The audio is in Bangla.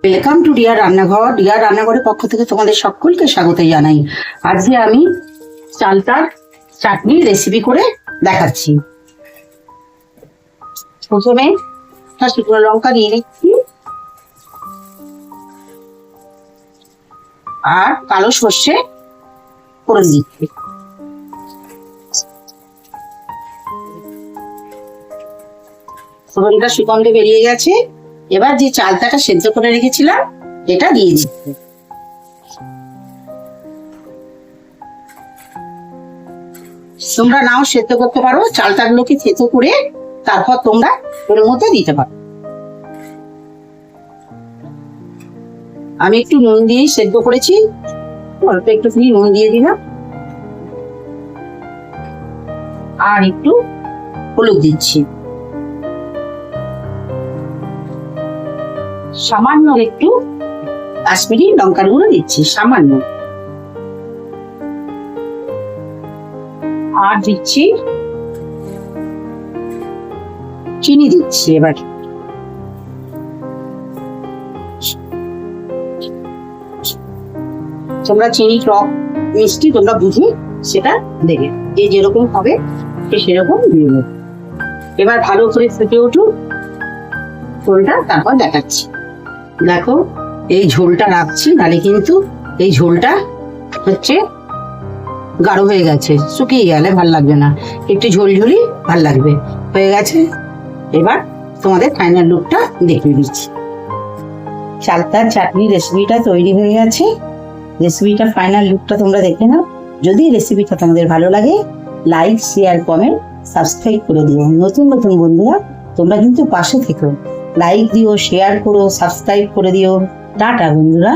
Welcome to dear Rannaghor dear রান্নাঘরের পক্ষ থেকে তোমাদের সকলকে স্বাগত জানাই। আজকে আমি চালতার চাটনি রেসিপি করে দেখাচ্ছি। প্রথমে শুকনো লঙ্কা দিয়ে দিচ্ছি। আর কালো সর্ষে করে দিচ্ছি। ফোড়নটা সুগন্ধে বেরিয়ে গেছে। এবার যে চালতাটা সেদ্ধ করে রেখেছিলাম, এটা দিয়ে দিচ্ছি তোমরা নাও সেদ্ধ করতে পারো চালতাগুলোকে সেদ্ধ করে তারপর তোমরা এর মধ্যে দিতে পারো। আমি একটু নুন দিয়ে সেদ্ধ করেছি, অল্প একটু নুন দিয়ে দিলাম। আর একটু হলুদ দিচ্ছি। সামান্য একটু কাশ্মীরি লঙ্কার গুঁড়ো দিচ্ছি, সামান্য। আর দিচ্ছি চিনি দিচ্ছি এবার। তোমরা চিনি, টক, মিষ্টি তোমরা বুঝে সেটা দেবে। যে যেরকম হবে সে সেরকম দিয়ে এবার ভালো করে ফুটে উঠুক। তারপর দেখাচ্ছি। দেখো, এই ঝোলটা রাখছি, নালে কিন্তু এই ঝোলটা হচ্ছে গাঢ় হয়ে গেছে, শুকিয়ে গেলে ভালো লাগবে না। একটু ঝোলঝুলি ভালো লাগবে। হয়ে গেছে। এবার তোমাদের ফাইনাল লুকটা দেখিয়ে দিচ্ছি। চালতার চাটনি রেসিপিটা তৈরি হয়ে গেছে। রেসিপিটা ফাইনাল লুকটা তোমরা দেখে নাও। যদি রেসিপিটা তোমাদের ভালো লাগে লাইক শেয়ার কমেন্ট সাবস্ক্রাইব করে দিও। নতুন নতুন বন্ধুরা, তোমরা কিন্তু পাশে থেকো। লাইক দিও শেয়ার করো সাবস্ক্রাইব করে দিও। টাটা বন্ধুরা।